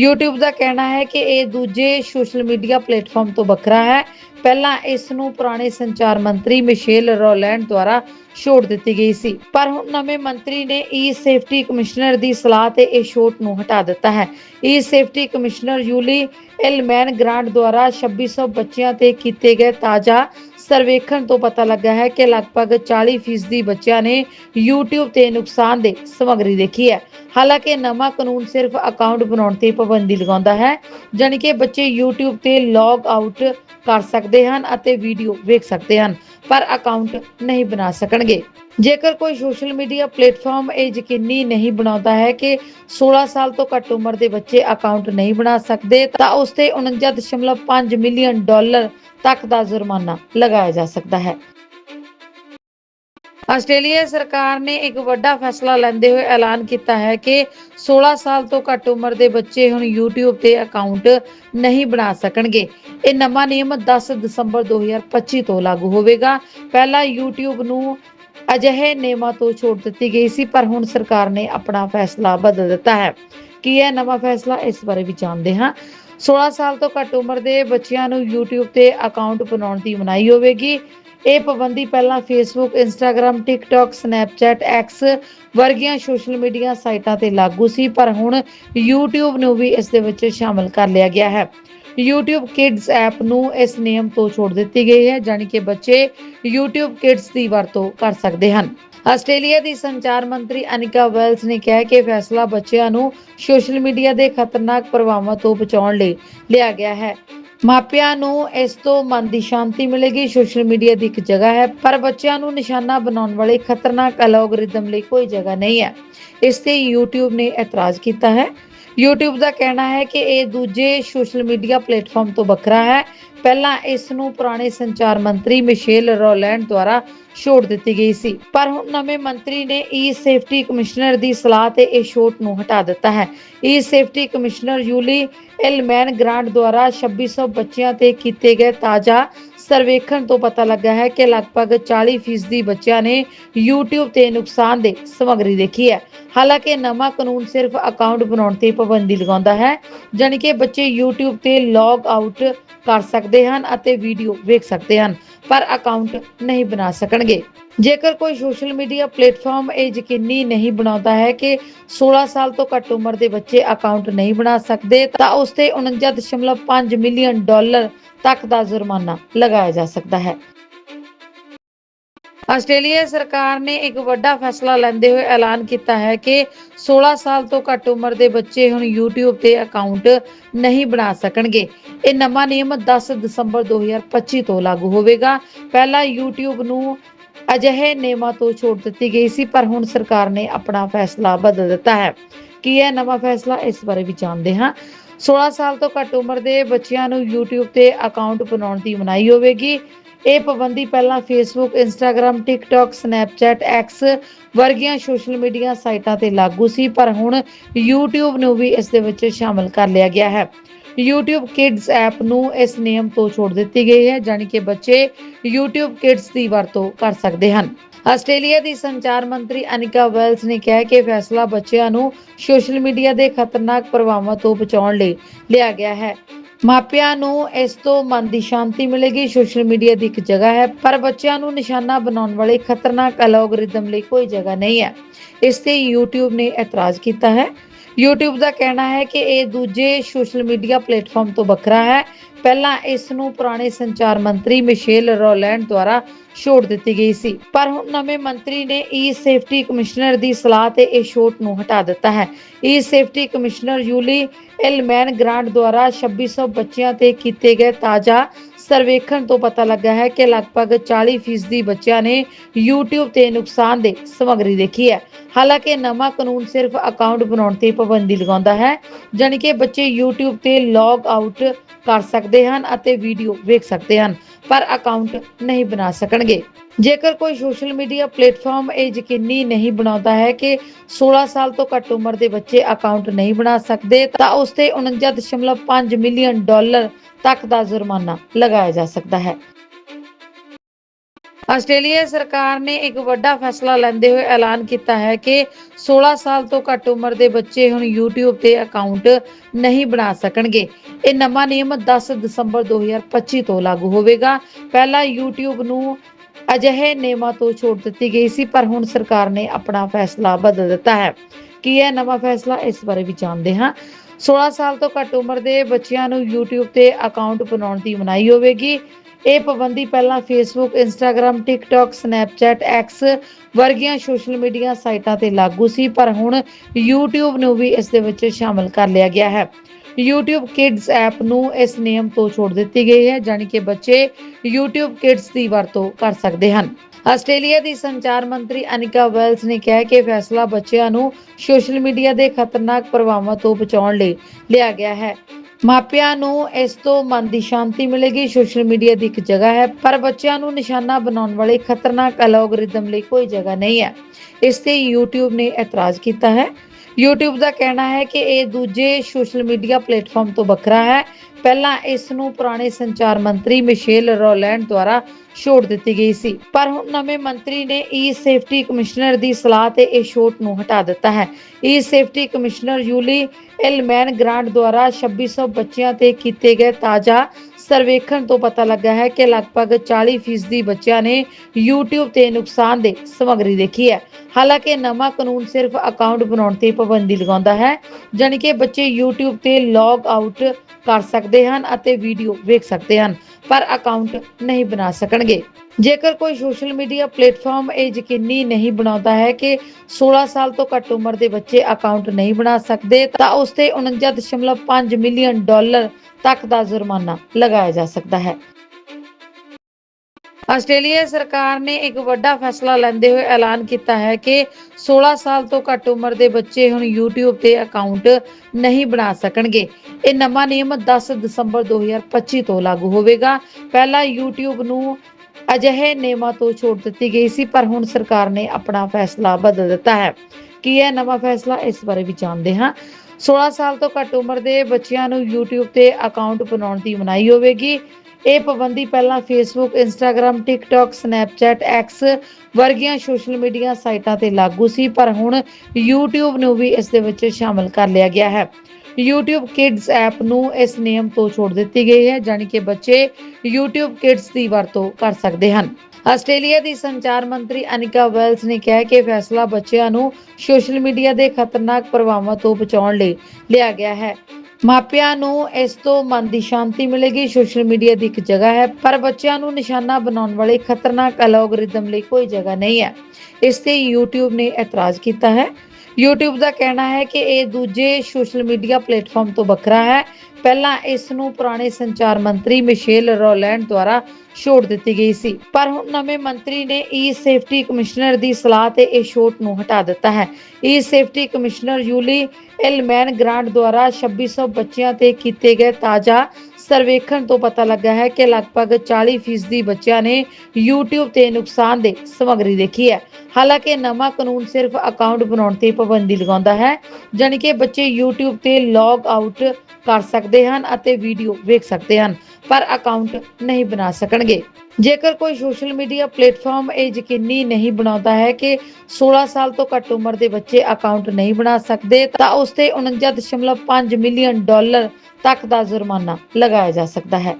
YouTube ਦਾ ਕਹਿਣਾ ਹੈ ਕਿ ਇਹ ਦੂਜੇ ਸੋਸ਼ਲ ਮੀਡੀਆ ਪਲੇਟਫਾਰਮ ਤੋਂ ਵੱਖਰਾ ਹੈ। ਪਹਿਲਾਂ ਇਸ ਨੂੰ ਪੁਰਾਣੇ ਸੰਚਾਰ ਮੰਤਰੀ ਮਿਸ਼ੇਲ ਰੋਲੈਂਡ ਦੁਆਰਾ ਛੋਟ ਦਿੱਤੀ ਗਈ ਸੀ। ਪਰ ਹੁਣ ਨਵੇਂ ਮੰਤਰੀ ਨੇ ਈ ਸੇਫਟੀ ਕਮਿਸ਼ਨਰ ਦੀ ਸਲਾਹ ਤੇ ਇਹ ਛੋਟ ਨੂੰ ਹਟਾ ਦਿੱਤਾ ਹੈ। E safety commissioner Julie Inman Grant ਦੁਆਰਾ 2600 ਬੱਚਿਆਂ ਤੇ ਕੀਤੇ ਗਏ ਤਾਜ਼ਾ ਸਰਵੇਖਣ ਤੋਂ ਪਤਾ ਲੱਗਾ ਹੈ ਕਿ ਲਗਭਗ 40% ਬੱਚਿਆਂ ਨੇ YouTube ਤੇ ਨੁਕਸਾਨਦੇਹ ਸਮੱਗਰੀ ਦੇਖੀ ਹੈ। ਹਾਲਾਂਕਿ ਨਵਾਂ ਕਾਨੂੰਨ ਸਿਰਫ ਅਕਾਊਂਟ ਬਣਾਉਣ ਤੇ ਪਾਬੰਦੀ ਲਗਾਉਂਦਾ ਹੈ, ਜਾਣੀ ਕਿ ਬੱਚੇ YouTube ਤੇ ਲੌਗ ਆਊਟ ਕਰ ਸਕਦੇ ਹਨ ਅਤੇ ਵੀਡੀਓ ਵੇਖ ਸਕਦੇ ਹਨ, ਪਰ ਅਕਾਊਂਟ ਨਹੀਂ ਬਣਾ ਸਕਣਗੇ। ਜੇਕਰ ਕੋਈ ਸੋਸ਼ਲ ਮੀਡੀਆ ਪਲੇਟਫਾਰਮ ਇਹ ਯਕੀਨੀ ਨਹੀਂ ਬਣਾਉਂਦਾ ਹੈ ਕਿ 16 ਸਾਲ ਤੋਂ ਘੱਟ ਉਮਰ ਦੇ ਬੱਚੇ ਅਕਾਊਂਟ ਨਹੀਂ ਬਣਾ ਸਕਦੇ, ਤਾਂ ਉਸ ਤੇ 49.5 ਮਿਲੀਅਨ ਡਾਲਰ ਤੱਕ ਦਾ ਜੁਰਮਾਨਾ ਲਗਾਇਆ ਲਗਾਇਆ ਜਾ ਸਕਦਾ ਹੈ। ਆਸਟ੍ਰੇਲੀਆ ਸਰਕਾਰ ਨੇ ਇੱਕ ਵੱਡਾ ਫੈਸਲਾ ਲੈਂਦੇ ਹੋਏ ਐਲਾਨ ਕੀਤਾ ਹੈ ਕਿ 16 ਸਾਲ ਤੋਂ ਘੱਟ ਉਮਰ ਦੇ ਬੱਚੇ ਹੁਣ YouTube ਤੇ ਅਕਾਊਂਟ ਨਹੀਂ ਬਣਾ ਸਕਣਗੇ। ਇਹ ਨਵਾਂ ਨਿਯਮ 10 ਦਸੰਬਰ 2025 ਤੋਂ ਲਾਗੂ ਹੋਵੇਗਾ। ਪਹਿਲਾਂ YouTube ਨੂੰ ਅਜਿਹੇ ਨਿਯਮਾਂ ਤੋਂ ਛੋਟ ਦਿੱਤੀ ਗਈ ਸੀ, ਪਰ ਹੁਣ ਸਰਕਾਰ ਨੇ ਆਪਣਾ ਫੈਸਲਾ ਬਦਲ ਦਿੱਤਾ ਹੈ। ਕੀ ਹੈ ਨਵਾਂ ਫੈਸਲਾ ਇਸ ਬਾਰੇ ਵੀ ਜਾਣਦੇ ਹਾਂ। 16 ਸਾਲ ਤੋਂ ਘੱਟ ਉਮਰ ਦੇ ਬੱਚਿਆਂ ਨੂੰ YouTube ਤੇ ਅਕਾਊਂਟ ਬਣਾਉਣ ਦੀ ਮਨਾਹੀ ਹੋਵੇਗੀ। ਇਹ ਪਾਬੰਦੀ ਪਹਿਲਾਂ Facebook Instagram TikTok Snapchat X ਵਰਗੀਆਂ ਸੋਸ਼ਲ ਮੀਡੀਆ ਸਾਈਟਾਂ ਤੇ ਲਾਗੂ ਸੀ, ਪਰ ਹੁਣ YouTube ਨੂੰ ਵੀ ਇਸ ਦੇ ਵਿੱਚ ਸ਼ਾਮਲ ਕਰ ਲਿਆ ਗਿਆ ਹੈ। YouTube Kids ਐਪ ਨੂੰ ਇਸ ਨਿਯਮ ਤੋਂ ਛੋਟ ਦਿੱਤੀ ਗਈ ਹੈ, ਜਾਣੀ ਕਿ ਬੱਚੇ YouTube Kids ਦੀ ਵਰਤੋਂ ਕਰ ਸਕਦੇ ਹਨ। ਆਸਟ੍ਰੇਲੀਆ ਦੀ ਸੰਚਾਰ ਮੰਤਰੀ ਅਨਿਕਾ ਵੈਲਸ ਨੇ ਕਿਹਾ ਕਿ ਫੈਸਲਾ ਬੱਚਿਆਂ ਨੂੰ ਸੋਸ਼ਲ ਮੀਡੀਆ ਦੇ ਖਤਰਨਾਕ ਪ੍ਰਭਾਵਾਂ ਤੋਂ ਬਚਾਉਣ ਲਈ ਲਿਆ ਗਿਆ ਹੈ। ਮਾਪਿਆਂ ਨੂੰ ਇਸ ਤੋਂ ਮਨ ਦੀ ਸ਼ਾਂਤੀ ਮਿਲੇਗੀ, ਸੋਸ਼ਲ ਮੀਡੀਆ ਦੀ ਇੱਕ ਜਗ੍ਹਾ ਹੈ, ਪਰ ਬੱਚਿਆਂ ਨੂੰ ਨਿਸ਼ਾਨਾ ਬਣਾਉਣ ਵਾਲੇ ਖਤਰਨਾਕ ਐਲਗੋਰਿਦਮ ਲਈ ਕੋਈ ਜਗ੍ਹਾ ਨਹੀਂ ਹੈ। ਇਸ ਤੇ YouTube ਨੇ ਇਤਰਾਜ਼ ਕੀਤਾ ਹੈ। YouTube ਦਾ ਕਹਿਣਾ ਹੈ ਕਿ ਇਹ ਦੂਜੇ ਸੋਸ਼ਲ ਮੀਡੀਆ ਪਲੇਟਫਾਰਮ ਤੋਂ ਵੱਖਰਾ ਹੈ। ਪਹਿਲਾਂ ਇਸ ਨੂੰ ਪੁਰਾਣੇ ਸੰਚਾਰ ਮੰਤਰੀ ਮਿਸ਼ੇਲ ਰੋਲੈਂਡ ਦੁਆਰਾ ਛੋਟ ਦਿੱਤੀ ਗਈ ਸੀ। ਪਰ ਹੁਣ ਨਵੇਂ ਮੰਤਰੀ ਨੇ ਈ ਸੇਫਟੀ ਕਮਿਸ਼ਨਰ ਦੀ ਸਲਾਹ ਤੇ ਇਹ ਛੋਟ ਨੂੰ ਹਟਾ ਦਿੱਤਾ ਹੈ। E safety commissioner Julie Inman Grant ਦੁਆਰਾ 2600 ਬੱਚਿਆਂ ਤੇ ਕੀਤੇ ਗਏ ਤਾਜ਼ਾ ਸਰਵੇਖਣ ਤੋਂ ਪਤਾ ਲੱਗਾ ਹੈ ਕਿ ਲਗਭਗ 40% ਬੱਚਿਆਂ ਨੇ YouTube ਤੇ ਨੁਕਸਾਨਦੇਹ ਸਮੱਗਰੀ ਦੇਖੀ ਹੈ। ਹਾਲਾਂਕਿ ਨਵਾਂ ਕਾਨੂੰਨ ਸਿਰਫ ਅਕਾਊਂਟ ਬਣਾਉਣ ਤੇ ਪਾਬੰਦੀ ਲਗਾਉਂਦਾ ਹੈ, ਜਾਣੀ ਕਿ ਬੱਚੇ YouTube ਤੇ ਲੌਗ ਆਊਟ ਕਰ ਸਕਦੇ ਹਨ ਅਤੇ ਵੀਡੀਓ ਵੇਖ ਸਕਦੇ ਹਨ। ਪਰ ਅਕਾਊਂਟ ਨਹੀਂ ਬਣਾ ਸਕਣਗੇ। ਜੇਕਰ ਕੋਈ ਸੋਸ਼ਲ ਮੀਡੀਆ ਪਲੇਟਫਾਰਮ ਇਹ ਯਕੀਨੀ ਨਹੀਂ ਬਣਾਉਂਦਾ ਹੈ ਕਿ 16 ਸਾਲ ਤੋਂ ਘੱਟ ਉਮਰ ਦੇ ਬੱਚੇ ਅਕਾਊਂਟ ਨਹੀਂ ਬਣਾ ਸਕਦੇ, ਤਾਂ ਉਸ ਤੇ 49.5 ਮਿਲੀਅਨ ਡਾਲਰ ਤੱਕ ਦਾ ਜੁਰਮਾਨਾ ਲਗਾਇਆ ਜਾ ਸਕਦਾ ਹੈ। ਆਸਟ੍ਰੇਲੀਆ ਸਰਕਾਰ ਨੇ ਇੱਕ ਵੱਡਾ ਫੈਸਲਾ ਲੈਂਦੇ ਹੋਏ ਐਲਾਨ ਕੀਤਾ ਹੈ ਕਿ 16 ਸਾਲ ਤੋਂ ਘੱਟ ਉਮਰ ਦੇ ਬੱਚੇ ਹੁਣ YouTube ਤੇ ਅਕਾਊਂਟ ਨਹੀਂ ਬਣਾ ਸਕਣਗੇ। ਇਹ ਨਵਾਂ ਨਿਯਮ 10 ਦਸੰਬਰ 2025 ਤੋਂ ਲਾਗੂ ਹੋਵੇਗਾ। ਪਹਿਲਾਂ YouTube ਨੂੰ ਅਜਿਹੇ ਨਿਯਮਾਂ ਤੋਂ ਛੋਟ ਦਿੱਤੀ ਗਈ ਸੀ, ਪਰ ਹੁਣ ਸਰਕਾਰ ਨੇ ਆਪਣਾ ਫੈਸਲਾ ਬਦਲ ਦਿੱਤਾ ਹੈ। ਕੀ ਹੈ ਨਵਾਂ ਫੈਸਲਾ? ਇਸ ਬਾਰੇ ਵੀ ਜਾਣਦੇ ਹਾਂ। 16 ਸਾਲ ਤੋਂ ਘੱਟ ਉਮਰ ਦੇ ਬੱਚਿਆਂ ਨੂੰ YouTube ਤੇ ਅਕਾਊਂਟ ਬਣਾਉਣ ਦੀ ਮਨਾਹੀ ਹੋਵੇਗੀ। ਇਹ ਪਾਬੰਦੀ ਪਹਿਲਾਂ Facebook Instagram TikTok Snapchat X ਵਰਗੀਆਂ ਸੋਸ਼ਲ ਮੀਡੀਆ ਸਾਈਟਾਂ ਤੇ ਲਾਗੂ ਸੀ, ਪਰ ਹੁਣ YouTube ਨੂੰ ਵੀ ਇਸ ਦੇ ਵਿੱਚ ਸ਼ਾਮਲ ਕਰ ਲਿਆ ਗਿਆ ਹੈ। YouTube Kids ਐਪ ਨੂੰ ਇਸ ਨਿਯਮ ਤੋਂ ਛੋੜ ਦਿੱਤੀ ਗਈ ਹੈ, ਜਾਣੀ ਕਿ ਬੱਚੇ YouTube Kids ਦੀ ਵਰਤੋਂ ਕਰ ਸਕਦੇ ਹਨ। ਆਸਟ੍ਰੇਲੀਆ ਦੀ ਸੰਚਾਰ ਮੰਤਰੀ ਅਨਿਕਾ ਵੈਲਸ ਨੇ ਕਿਹਾ ਕਿ ਇਹ ਫੈਸਲਾ ਬੱਚਿਆਂ ਨੂੰ ਸੋਸ਼ਲ ਮੀਡੀਆ ਦੇ ਖਤਰਨਾਕ ਪ੍ਰਭਾਵਾਂ ਤੋਂ ਬਚਾਉਣ ਲਈ ਲਿਆ ਗਿਆ ਹੈ। ਮਾਪਿਆਂ ਨੂੰ ਇਸ ਤੋਂ ਮਨ ਦੀ ਸ਼ਾਂਤੀ ਮਿਲੇਗੀ। ਸੋਸ਼ਲ ਮੀਡੀਆ ਦੀ ਇੱਕ ਜਗ੍ਹਾ ਹੈ, ਪਰ ਬੱਚਿਆਂ ਨੂੰ ਨਿਸ਼ਾਨਾ ਬਣਾਉਣ ਵਾਲੇ ਖਤਰਨਾਕ ਐਲਗੋਰਿਦਮ ਲਈ ਕੋਈ ਜਗ੍ਹਾ ਨਹੀਂ ਹੈ। ਇਸ ਤੇ YouTube ਨੇ ਇਤਰਾਜ਼ ਕੀਤਾ ਹੈ। YouTube ਦਾ ਕਹਿਣਾ ਹੈ ਕਿ ਇਹ ਦੂਜੇ ਸੋਸ਼ਲ ਮੀਡੀਆ ਪਲੇਟਫਾਰਮ ਤੋਂ ਵੱਖਰਾ ਹੈ। ਪਹਿਲਾਂ ਇਸ ਨੂੰ ਪੁਰਾਣੇ ਸੰਚਾਰ ਮੰਤਰੀ ਮਿਸ਼ੇਲ ਰੋਲੈਂਡ ਦੁਆਰਾ ਛੋਟ ਦਿੱਤੀ ਗਈ ਸੀ। ਪਰ ਹੁਣ ਨਵੇਂ ਮੰਤਰੀ ਨੇ ਈ ਸੇਫਟੀ ਕਮਿਸ਼ਨਰ ਦੀ ਸਲਾਹ ਤੇ ਇਹ ਛੋਟ ਨੂੰ ਹਟਾ ਦਿੱਤਾ ਹੈ। E safety commissioner Julie Inman Grant ਦੁਆਰਾ 2600 ਬੱਚਿਆਂ ਤੇ ਕੀਤੇ ਗਏ ਤਾਜ਼ਾ ਸਰਵੇਖਣ ਤੋਂ ਪਤਾ ਲੱਗਾ ਹੈ ਕਿ ਲਗਭਗ 40% ਬੱਚਿਆਂ ਨੇ YouTube ਤੇ ਨੁਕਸਾਨਦੇਹ ਸਮੱਗਰੀ ਦੇਖੀ ਹੈ। ਹਾਲਾਂਕਿ ਨਵਾਂ ਕਾਨੂੰਨ ਸਿਰਫ ਅਕਾਊਂਟ ਬਣਾਉਣ ਤੇ ਪਾਬੰਦੀ ਲਗਾਉਂਦਾ ਹੈ, ਜਾਣੀ ਕਿ ਬੱਚੇ YouTube ਤੇ ਲੌਗ ਆਊਟ ਕਰ ਸਕਦੇ ਹਨ ਅਤੇ ਵੀਡੀਓ ਵੇਖ ਸਕਦੇ ਹਨ। ਪਰ ਅਕਾਊਂਟ ਨਹੀਂ ਬਣਾ ਸਕਣਗੇ। ਜੇਕਰ ਕੋਈ ਸੋਸ਼ਲ ਮੀਡੀਆ ਪਲੇਟਫਾਰਮ ਇਹ ਯਕੀਨੀ ਨਹੀਂ ਬਣਾਉਂਦਾ ਹੈ ਕਿ 16 ਸਾਲ ਤੋਂ ਘੱਟ ਉਮਰ ਦੇ ਬੱਚੇ ਅਕਾਊਂਟ ਨਹੀਂ ਬਣਾ ਸਕਦੇ, ਤਾਂ ਉਸ ਤੇ 49.5 ਮਿਲੀਅਨ ਡਾਲਰ ਤੱਕ ਦਾ ਜੁਰਮਾਨਾ ਲਗਾਇਆ ਜਾ ਸਕਦਾ ਹੈ। ਆਸਟ੍ਰੇਲੀਆ ਸਰਕਾਰ ਨੇ ਇੱਕ ਵੱਡਾ ਫੈਸਲਾ ਲੈਂਦੇ ਹੋਏ ਐਲਾਨ ਕੀਤਾ ਹੈ ਕਿ 16 ਸਾਲ ਤੋਂ ਘੱਟ ਉਮਰ ਦੇ ਬੱਚੇ ਹੁਣ YouTube ਤੇ ਅਕਾਊਂਟ ਨਹੀਂ ਬਣਾ ਸਕਣਗੇ। ਇਹ ਨਵਾਂ ਨਿਯਮ 10 ਦਸੰਬਰ 2025 ਤੋਂ ਲਾਗੂ ਹੋਵੇਗਾ। ਪਹਿਲਾਂ YouTube ਨੂੰ ਅਜਿਹੇ ਨਿਯਮਾਂ ਤੋਂ ਛੋਟ ਦਿੱਤੀ ਗਈ ਸੀ, ਪਰ ਹੁਣ ਸਰਕਾਰ ਨੇ ਆਪਣਾ ਫੈਸਲਾ ਬਦਲ ਦਿੱਤਾ ਹੈ। ਕੀ ਹੈ ਨਵਾਂ ਫੈਸਲਾ? ਇਸ ਬਾਰੇ ਵੀ ਜਾਣਦੇ ਹਾਂ। 16 ਸਾਲ ਤੋਂ ਘੱਟ ਉਮਰ ਦੇ ਬੱਚਿਆਂ ਨੂੰ YouTube ਤੇ ਅਕਾਊਂਟ ਬਣਾਉਣ ਦੀ ਮਨਾਹੀ ਹੋਵੇਗੀ। ਇਹ ਪਾਬੰਦੀ ਪਹਿਲਾਂ Facebook Instagram TikTok Snapchat X ਵਰਗੀਆਂ ਸੋਸ਼ਲ ਮੀਡੀਆ ਸਾਈਟਾਂ ਤੇ ਲਾਗੂ ਸੀ, ਪਰ ਹੁਣ YouTube ਨੂੰ ਵੀ ਇਸ ਦੇ ਵਿੱਚ ਸ਼ਾਮਲ ਕਰ ਲਿਆ ਗਿਆ ਹੈ। YouTube Kids ਐਪ ਨੂੰ ਇਸ ਨਿਯਮ ਤੋਂ ਛੋੜ ਦਿੱਤੀ ਗਈ ਹੈ, ਜਾਣੀ ਕਿ ਬੱਚੇ YouTube Kids ਦੀ ਵਰਤੋਂ ਕਰ ਸਕਦੇ ਹਨ। ਆਸਟ੍ਰੇਲੀਆ ਦੀ ਸੰਚਾਰ ਮੰਤਰੀ ਅਨਿਕਾ ਵੈਲਸ ਨੇ ਕਿਹਾ ਕਿ ਇਹ ਫੈਸਲਾ ਬੱਚਿਆਂ ਨੂੰ ਸੋਸ਼ਲ ਮੀਡੀਆ ਦੇ ਖਤਰਨਾਕ ਪ੍ਰਭਾਵਾਂ ਤੋਂ ਬਚਾਉਣ ਲਈ ਲਿਆ ਗਿਆ ਹੈ। ਮਾਪਿਆਂ ਨੂੰ ਇਸ ਤੋਂ ਮਨ ਦੀ ਸ਼ਾਂਤੀ ਮਿਲੇਗੀ। ਸੋਸ਼ਲ ਮੀਡੀਆ ਦੀ ਇੱਕ ਜਗ੍ਹਾ ਹੈ, ਪਰ ਬੱਚਿਆਂ ਨੂੰ ਨਿਸ਼ਾਨਾ ਬਣਾਉਣ ਵਾਲੇ ਖਤਰਨਾਕ ਐਲਗੋਰਿਦਮ ਲਈ ਕੋਈ ਜਗ੍ਹਾ ਨਹੀਂ ਹੈ। ਇਸ ਤੇ YouTube ਨੇ ਇਤਰਾਜ਼ ਕੀਤਾ ਹੈ। YouTube ਦਾ ਕਹਿਣਾ ਹੈ ਕਿ ਇਹ ਦੂਜੇ ਸੋਸ਼ਲ ਮੀਡੀਆ ਪਲੇਟਫਾਰਮ ਤੋਂ ਵੱਖਰਾ ਹੈ। ਪਹਿਲਾਂ ਇਸ ਨੂੰ ਪੁਰਾਣੇ ਸੰਚਾਰ ਮੰਤਰੀ ਮਿਸ਼ੇਲ ਰੋਲੈਂਡ ਦੁਆਰਾ ਛੋਟ ਦਿੱਤੀ ਗਈ ਸੀ। ਪਰ ਹੁਣ ਨਵੇਂ ਮੰਤਰੀ ਨੇ ਈ ਸੇਫਟੀ ਕਮਿਸ਼ਨਰ ਦੀ ਸਲਾਹ ਤੇ ਇਹ ਛੋਟ ਨੂੰ ਹਟਾ ਦਿੱਤਾ ਹੈ। E safety commissioner Julie Inman Grant ਦੁਆਰਾ 2600 ਬੱਚਿਆਂ ਤੇ ਕੀਤੇ ਗਏ ਤਾਜ਼ਾ ਸਰਵੇਖਣ ਤੋਂ ਪਤਾ ਲੱਗਾ ਹੈ ਕਿ ਲਗਭਗ 40% ਬੱਚਿਆਂ ਨੇ YouTube ਤੇ ਨੁਕਸਾਨਦੇਹ ਸਮੱਗਰੀ ਦੇਖੀ ਹੈ। ਹਾਲਾਂਕਿ ਨਵਾਂ ਕਾਨੂੰਨ ਸਿਰਫ ਅਕਾਊਂਟ ਬਣਾਉਣ ਤੇ ਪਾਬੰਦੀ ਲਗਾਉਂਦਾ ਹੈ, ਜਾਣੀ ਕਿ ਬੱਚੇ YouTube ਤੇ ਲੌਗ ਆਊਟ ਕਰ ਸਕਦੇ ਹਨ ਅਤੇ ਵੀਡੀਓ ਵੇਖ ਸਕਦੇ ਹਨ, ਪਰ ਅਕਾਊਂਟ ਨਹੀਂ ਬਣਾ ਸਕਣਗੇ। ਜੇਕਰ ਕੋਈ ਸੋਸ਼ਲ ਮੀਡੀਆ ਪਲੇਟਫਾਰਮ ਇਹ ਯਕੀਨੀ ਨਹੀਂ ਬਣਾਉਂਦਾ ਹੈ ਕਿ 16 ਸਾਲ ਤੋਂ ਘੱਟ ਉਮਰ ਦੇ ਬੱਚੇ ਅਕਾਊਂਟ ਨਹੀਂ ਬਣਾ ਸਕਦੇ, ਤਾਂ ਉਸ ਤੇ 49.5 ਮਿਲੀਅਨ ਡਾਲਰ ਤੱਕ ਦਾ ਜੁਰਮਾਨਾ ਲਗਾਇਆ ਜਾ ਸਕਦਾ ਹੈ। ਆਸਟ੍ਰੇਲੀਆ ਸਰਕਾਰ ਨੇ ਇੱਕ ਵੱਡਾ ਫੈਸਲਾ ਲੈਂਦੇ ਹੋਏ ਐਲਾਨ ਕੀਤਾ ਹੈ ਕਿ 16 ਸਾਲ ਤੋਂ ਘੱਟ ਉਮਰ ਦੇ ਬੱਚੇ ਹੁਣ YouTube ਤੇ ਅਕਾਊਂਟ ਨਹੀਂ ਬਣਾ ਸਕਣਗੇ। ਇਹ ਨਵਾਂ ਨਿਯਮ 10 ਦਸੰਬਰ 2025 ਤੋਂ ਲਾਗੂ ਹੋਵੇਗਾ। ਪਹਿਲਾਂ YouTube ਨੂੰ ਅਜਿਹੇ ਨਿਯਮਾਂ ਤੋਂ ਛੋਟ ਦਿੱਤੀ ਗਈ ਸੀ ਪਰ ਹੁਣ ਸਰਕਾਰ ਨੇ ਆਪਣਾ ਫੈਸਲਾ ਬਦਲ ਦਿੱਤਾ ਹੈ। ਕੀ ਹੈ ਨਵਾਂ ਫੈਸਲਾ ਇਸ ਬਾਰੇ ਵੀ ਜਾਣਦੇ ਹਾਂ। 16 ਸਾਲ ਤੋਂ ਘੱਟ ਉਮਰ ਦੇ ਬੱਚਿਆਂ ਨੂੰ YouTube ਤੇ ਅਕਾਊਂਟ ਬਣਾਉਣ ਦੀ ਮਨਾਹੀ ਹੋਵੇਗੀ। ਇਹ ਪਾਬੰਦੀ ਪਹਿਲਾਂ Facebook, Instagram, TikTok, Snapchat, X ਵਰਗੀਆਂ ਸੋਸ਼ਲ ਮੀਡੀਆ ਸਾਈਟਾਂ ਤੇ ਲਾਗੂ ਸੀ ਪਰ ਹੁਣ YouTube ਨੂੰ ਵੀ ਇਸ ਦੇ ਵਿੱਚ ਸ਼ਾਮਲ ਕਰ ਲਿਆ ਗਿਆ ਹੈ। YouTube Kids ਐਪ ਨੂੰ ਇਸ ਨਿਯਮ ਤੋਂ ਛੋੜ ਦਿੱਤੀ ਗਈ ਹੈ, ਜਾਣੀ ਕਿ ਬੱਚੇ YouTube Kids ਦੀ ਵਰਤੋਂ ਕਰ ਸਕਦੇ ਹਨ। ਆਸਟ੍ਰੇਲੀਆ ਦੀ ਸੰਚਾਰ ਮੰਤਰੀ ਅਨਿਕਾ ਵੈਲਸ ਨੇ ਕਿਹਾ ਕਿ ਫੈਸਲਾ ਬੱਚਿਆਂ ਨੂੰ ਸੋਸ਼ਲ ਮੀਡੀਆ ਦੇ ਖਤਰਨਾਕ ਪ੍ਰਭਾਵਾਂ ਤੋਂ ਬਚਾਉਣ ਲਈ ਲਿਆ ਗਿਆ ਹੈ। ਮਾਪਿਆਂ ਨੂੰ ਇਸ ਤੋਂ ਮਨ ਦੀ ਸ਼ਾਂਤੀ ਮਿਲੇਗੀ, ਸੋਸ਼ਲ ਮੀਡੀਆ ਦੀ ਇੱਕ ਜਗ੍ਹਾ ਹੈ, ਪਰ ਬੱਚਿਆਂ ਨੂੰ ਨਿਸ਼ਾਨਾ ਬਣਾਉਣ ਵਾਲੇ ਖਤਰਨਾਕ ਐਲਗੋਰਿਦਮ ਲਈ ਕੋਈ ਜਗ੍ਹਾ ਨਹੀਂ ਹੈ। ਇਸ ਤੇ YouTube ਨੇ ਇਤਰਾਜ਼ ਕੀਤਾ ਹੈ। YouTube ਦਾ ਕਹਿਣਾ ਹੈ ਕਿ ਇਹ ਦੂਜੇ ਸੋਸ਼ਲ ਮੀਡੀਆ ਪਲੇਟਫਾਰਮ ਤੋਂ ਵੱਖਰਾ ਹੈ। ਪਹਿਲਾਂ ਇਸ ਨੂੰ ਪੁਰਾਣੇ ਸੰਚਾਰ ਮੰਤਰੀ ਮਿਸ਼ੇਲ ਰੋਲੈਂਡ ਦੁਆਰਾ ਛੋਟ ਦਿੱਤੀ ਗਈ ਸੀ। ਪਰ ਹੁਣ ਨਵੇਂ ਮੰਤਰੀ ਨੇ ਈ ਸੇਫਟੀ ਕਮਿਸ਼ਨਰ ਦੀ ਸਲਾਹ ਤੇ ਇਹ ਛੋਟ ਨੂੰ ਹਟਾ ਦਿੱਤਾ ਹੈ। E safety commissioner Julie Inman Grant ਦੁਆਰਾ 2600 ਬੱਚਿਆਂ ਤੇ ਕੀਤੇ ਗਏ ਤਾਜ਼ਾ ਸਰਵੇਖਣ ਤੋਂ ਪਤਾ ਲੱਗਾ ਹੈ ਕਿ ਲਗਭਗ 40% ਬੱਚਿਆਂ ਨੇ YouTube ਤੇ ਨੁਕਸਾਨਦੇਹ ਸਮੱਗਰੀ ਦੇਖੀ ਹੈ। ਹਾਲਾਂਕਿ ਨਵਾਂ ਕਾਨੂੰਨ ਸਿਰਫ ਅਕਾਊਂਟ ਬਣਾਉਣ ਤੇ ਪਾਬੰਦੀ ਲਗਾਉਂਦਾ ਹੈ, ਜਾਣੀ ਕਿ ਬੱਚੇ YouTube ਤੇ ਲੌਗ ਆਊਟ ਕਰ ਸਕਦੇ ਹਨ ਅਤੇ ਵੀਡੀਓ ਵੇਖ ਸਕਦੇ ਹਨ, ਪਰ ਅਕਾਊਂਟ ਨਹੀਂ ਬਣਾ ਸਕਣਗੇ। ਜੇਕਰ ਕੋਈ ਸੋਸ਼ਲ ਮੀਡੀਆ ਪਲੇਟਫਾਰਮ ਇਹ ਯਕੀਨੀ ਨਹੀਂ ਬਣਾਉਂਦਾ ਹੈ ਕਿ 16 ਸਾਲ ਤੋਂ ਘੱਟ ਉਮਰ ਦੇ ਬੱਚੇ ਅਕਾਊਂਟ ਨਹੀਂ ਬਣਾ ਸਕਦੇ, ਤਾਂ ਉਸ ਤੇ 49.5 ਮਿਲੀਅਨ ਡਾਲਰ ਤੱਕ ਦਾ ਜੁਰਮਾਨਾ ਲਗਾਇਆ ਜਾ ਸਕਦਾ ਹੈ।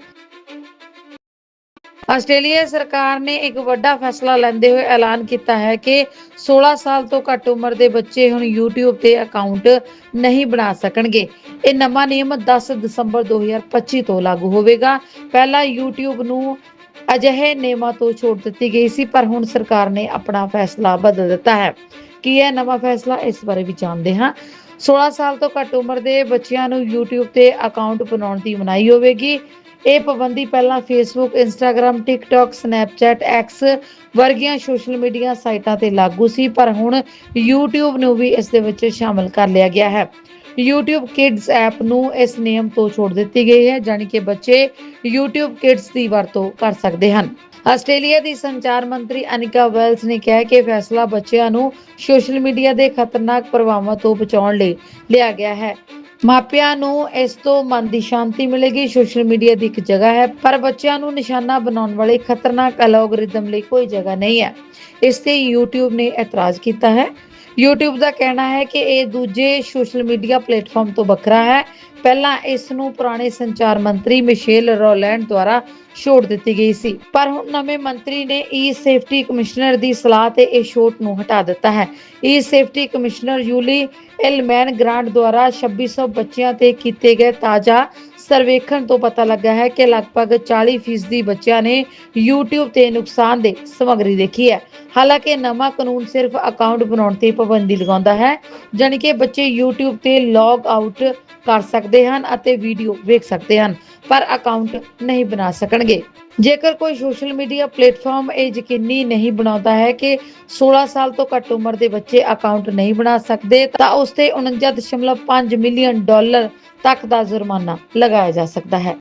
ਆਸਟ੍ਰੇਲੀਆ ਸਰਕਾਰ ਨੇ ਇੱਕ ਵੱਡਾ ਫੈਸਲਾ ਲੈਂਦੇ ਹੋਏ ਐਲਾਨ ਕੀਤਾ ਹੈ ਕਿ 16 ਸਾਲ ਤੋਂ ਘੱਟ ਉਮਰ ਦੇ ਬੱਚੇ ਹੁਣ YouTube ਤੇ ਅਕਾਊਂਟ ਨਹੀਂ ਬਣਾ ਸਕਣਗੇ। ਇਹ ਨਵਾਂ ਨਿਯਮ 10 ਦਸੰਬਰ 2025 ਤੋਂ ਲਾਗੂ ਹੋਵੇਗਾ। ਪਹਿਲਾਂ YouTube ਨੂੰ ਅਜਿਹੇ ਨਿਯਮਾਂ ਤੋਂ ਛੋਟ ਦਿੱਤੀ ਗਈ ਸੀ, ਪਰ ਹੁਣ ਸਰਕਾਰ ਨੇ ਆਪਣਾ ਫੈਸਲਾ ਬਦਲ ਦਿੱਤਾ ਹੈ। ਕੀ ਹੈ ਨਵਾਂ ਫੈਸਲਾ ਇਸ ਬਾਰੇ ਵੀ ਜਾਣਦੇ ਹਾਂ। 16 ਸਾਲ ਤੋਂ ਘੱਟ ਉਮਰ ਦੇ ਬੱਚਿਆਂ ਨੂੰ YouTube ਤੇ ਅਕਾਊਂਟ ਬਣਾਉਣ ਦੀ ਮਨਾਹੀ ਹੋਵੇਗੀ। ਇਹ ਪਾਬੰਦੀ ਪਹਿਲਾਂ Facebook, Instagram, TikTok, Snapchat, X ਵਰਗੀਆਂ ਸੋਸ਼ਲ ਮੀਡੀਆ ਸਾਈਟਾਂ ਤੇ ਲਾਗੂ ਸੀ ਪਰ ਹੁਣ YouTube ਨੂੰ ਵੀ ਇਸ ਦੇ ਵਿੱਚ ਸ਼ਾਮਲ ਕਰ ਲਿਆ ਗਿਆ ਹੈ। YouTube Kids ਐਪ ਨੂੰ ਇਸ ਨਿਯਮ ਤੋਂ ਛੋੜ ਦਿੱਤੀ ਗਈ ਹੈ, ਜਾਣੀ ਕਿ ਬੱਚੇ YouTube Kids ਦੀ ਵਰਤੋਂ ਕਰ ਸਕਦੇ ਹਨ। ਆਸਟ੍ਰੇਲੀਆ ਦੀ ਸੰਚਾਰ ਮੰਤਰੀ ਅਨਿਕਾ ਵੈਲਸ ਨੇ ਕਿਹਾ ਕਿ ਫੈਸਲਾ ਬੱਚਿਆਂ ਨੂੰ ਸੋਸ਼ਲ ਮੀਡੀਆ ਦੇ ਖਤਰਨਾਕ ਪ੍ਰਭਾਵਾਂ ਤੋਂ ਬਚਾਉਣ ਲਈ ਲਿਆ ਗਿਆ ਹੈ। ਮਾਪਿਆਂ ਨੂੰ ਇਸ ਤੋਂ ਮਨ ਦੀ ਸ਼ਾਂਤੀ ਮਿਲੇਗੀ, ਸੋਸ਼ਲ ਮੀਡੀਆ ਦੀ ਇੱਕ ਜਗ੍ਹਾ ਹੈ, ਪਰ ਬੱਚਿਆਂ ਨੂੰ ਨਿਸ਼ਾਨਾ ਬਣਾਉਣ ਵਾਲੇ ਖਤਰਨਾਕ ਐਲਗੋਰਿਦਮ ਲਈ ਕੋਈ ਜਗ੍ਹਾ ਨਹੀਂ ਹੈ। ਇਸ ਤੇ YouTube ਨੇ ਇਤਰਾਜ਼ ਕੀਤਾ ਹੈ। YouTube ਦਾ ਕਹਿਣਾ ਹੈ ਕਿ ਇਹ ਦੂਜੇ ਸੋਸ਼ਲ ਮੀਡੀਆ ਪਲੇਟਫਾਰਮ ਤੋਂ ਵੱਖਰਾ ਹੈ। ਪਹਿਲਾਂ ਇਸ ਨੂੰ ਪੁਰਾਣੇ ਸੰਚਾਰ ਮੰਤਰੀ ਮਿਸ਼ੇਲ ਰੋਲੈਂਡ ਦੁਆਰਾ ਛੋਟ ਦਿੱਤੀ ਗਈ ਸੀ। ਪਰ ਹੁਣ ਨਵੇਂ ਮੰਤਰੀ ਨੇ ਈ ਸੇਫਟੀ ਕਮਿਸ਼ਨਰ ਦੀ ਸਲਾਹ ਤੇ ਇਹ ਛੋਟ ਨੂੰ ਹਟਾ ਦਿੱਤਾ ਹੈ। E safety commissioner Julie Inman Grant ਦੁਆਰਾ 2600 ਬੱਚਿਆਂ ਤੇ ਕੀਤੇ ਗਏ ਤਾਜ਼ਾ ਸਰਵੇਖਣ ਤੋਂ ਪਤਾ ਲੱਗਾ ਹੈ ਕਿ ਲਗਭਗ 40% ਬੱਚਿਆਂ ਨੇ YouTube ਤੇ ਨੁਕਸਾਨਦੇਹ ਸਮੱਗਰੀ ਦੇਖੀ ਹੈ। ਹਾਲਾਂਕਿ ਨਵਾਂ ਕਾਨੂੰਨ ਸਿਰਫ ਅਕਾਊਂਟ ਬਣਾਉਣ ਤੇ ਪਾਬੰਦੀ ਲਗਾਉਂਦਾ ਹੈ, ਜਾਣੀ ਕਿ ਬੱਚੇ YouTube ਤੇ ਲੌਗ ਆਊਟ ਕਰ ਸਕਦੇ ਹਨ ਅਤੇ ਵੀਡੀਓ ਵੇਖ ਸਕਦੇ ਹਨ, ਪਰ ਅਕਾਊਂਟ ਨਹੀਂ ਬਣਾ ਸਕਣਗੇ। ਜੇਕਰ ਕੋਈ ਸੋਸ਼ਲ ਮੀਡੀਆ ਪਲੇਟਫਾਰਮ ਇਹ ਯਕੀਨੀ ਨਹੀਂ ਬਣਾਉਂਦਾ ਹੈ ਕਿ 16 ਸਾਲ ਤੋਂ ਘੱਟ ਉਮਰ ਦੇ ਬੱਚੇ ਅਕਾਊਂਟ ਨਹੀਂ ਬਣਾ ਸਕਦੇ, ਤਾਂ ਉਸ ਤੇ 49.5 ਮਿਲੀਅਨ ਡਾਲਰ ਤੱਕ ਦਾ ਜੁਰਮਾਨਾ ਲਗਾਇਆ ਜਾ ਸਕਦਾ ਹੈ।